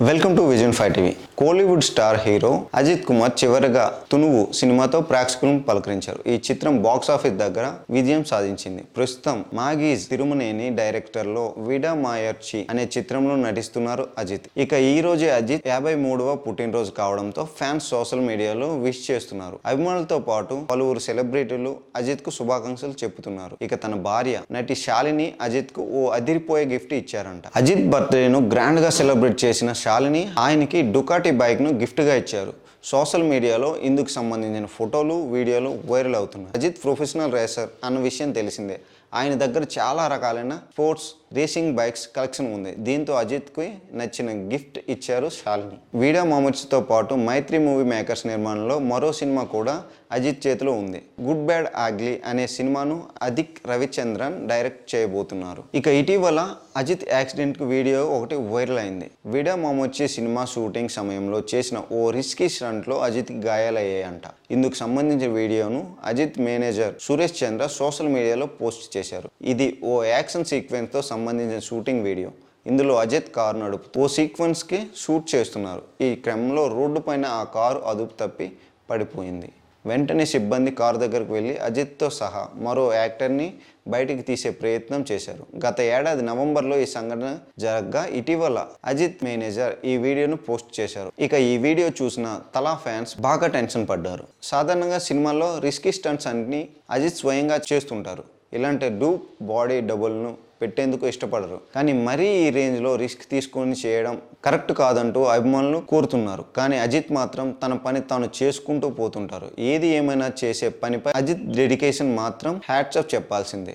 Welcome to vision five TV. Kollywood star hero Ajith Kumar చివరిగా తునువు సినిమాతో ప్రేక్షకులను పలకరించారు. ఈ చిత్రం బాక్స్ ఆఫీస్ దగ్గర విజయం సాధించింది. ప్రస్తుతం మాగీజ్ తిరుమనేని డైరెక్టర్లో విడా మాయర్చి అనే చిత్రంలో నటిస్తున్నారు అజిత్. ఇక ఈ రోజే అజిత్ యాభై మూడవ పుట్టినరోజు కావడంతో ఫ్యాన్స్ సోషల్ మీడియాలో విష్ చేస్తున్నారు. అభిమానులతో పాటు పలువురు సెలబ్రిటీలు అజిత్కు శుభాకాంక్షలు చెబుతున్నారు. ఇక తన భార్య నటి శాలిని అజిత్కు ఓ అదిరిపోయే గిఫ్ట్ ఇచ్చారంట. అజిత్ బర్త్డేను గ్రాండ్గా సెలబ్రేట్ చేసిన శాలిని ఆయనకి డుకాటి బైక్ను గిఫ్ట్గా ఇచ్చారు. సోషల్ మీడియాలో ఇందుకు సంబంధించిన ఫోటోలు వీడియోలు వైరల్ అవుతున్నాయి. అజిత్ ప్రొఫెషనల్ రేసర్ అన్న విషయం తెలిసిందే. ఆయన దగ్గర చాలా రకాలైన స్పోర్ట్స్ రేసింగ్ బైక్స్ కలెక్షన్ ఉంది. దీంతో అజిత్కి నచ్చిన గిఫ్ట్ ఇచ్చారు శాలిని. వీడియో మామూర్స్తో పాటు మైత్రి మూవీ మేకర్స్ నిర్మాణంలో మరో సినిమా కూడా అజిత్ చేతిలో ఉంది. గుడ్ బ్యాడ్ ఆగ్లీ అనే సినిమాను అదిక్ రవిచంద్రన్ డైరెక్ట్ చేయబోతున్నారు. ఇక ఇటీవల అజిత్ యాక్సిడెంట్ వీడియో ఒకటి వైరల్ అయింది. వీడియో మామొచ్చి సినిమా షూటింగ్ సమయంలో చేసిన ఓ రిస్కీ స్టంట్లో అజిత్కి గాయాలయ్యాయంట. ఇందుకు సంబంధించిన వీడియోను అజిత్ మేనేజర్ సురేష్ చంద్ర సోషల్ మీడియాలో పోస్ట్ చేశారు. ఇది ఓ యాక్షన్ సీక్వెన్స్తో సంబంధించిన షూటింగ్ వీడియో. ఇందులో అజిత్ కారు నడుపుతూ ఓ సీక్వెన్స్కి షూట్ చేస్తున్నారు. ఈ క్రమంలో రోడ్డు పైన ఆ కారు అదుపు తప్పి పడిపోయింది. వెంటనే సిబ్బంది కారు దగ్గరకు వెళ్ళి అజిత్తో సహా మరో యాక్టర్ని బయటికి తీసే ప్రయత్నం చేశారు. గత ఏడాది నవంబర్లో ఈ సంఘటన జరగ్గా ఇటీవల అజిత్ మేనేజర్ ఈ వీడియోను పోస్ట్ చేశారు. ఇక ఈ వీడియో చూసిన తలా ఫ్యాన్స్ బాగా టెన్షన్ పడ్డారు. సాధారణంగా సినిమాల్లో రిస్కీ స్టంట్స్ అన్ని అజిత్ స్వయంగా చేస్తుంటారు. ఇలాంటి డూప్ బాడీ డబుల్ను పెట్టేందుకు ఇష్టపడరు. కానీ మరీ ఈ రేంజ్లో రిస్క్ తీసుకొని చేయడం కరెక్ట్ కాదంటూ అభిమానులు కోరుతున్నారు. కానీ అజిత్ మాత్రం తన పని తాను చేసుకుంటూ పోతుంటారు. ఏది ఏమైనా చేసే పనిపై అజిత్ డెడికేషన్ మాత్రం హ్యాట్స్ ఆఫ్ చెప్పాల్సిందే.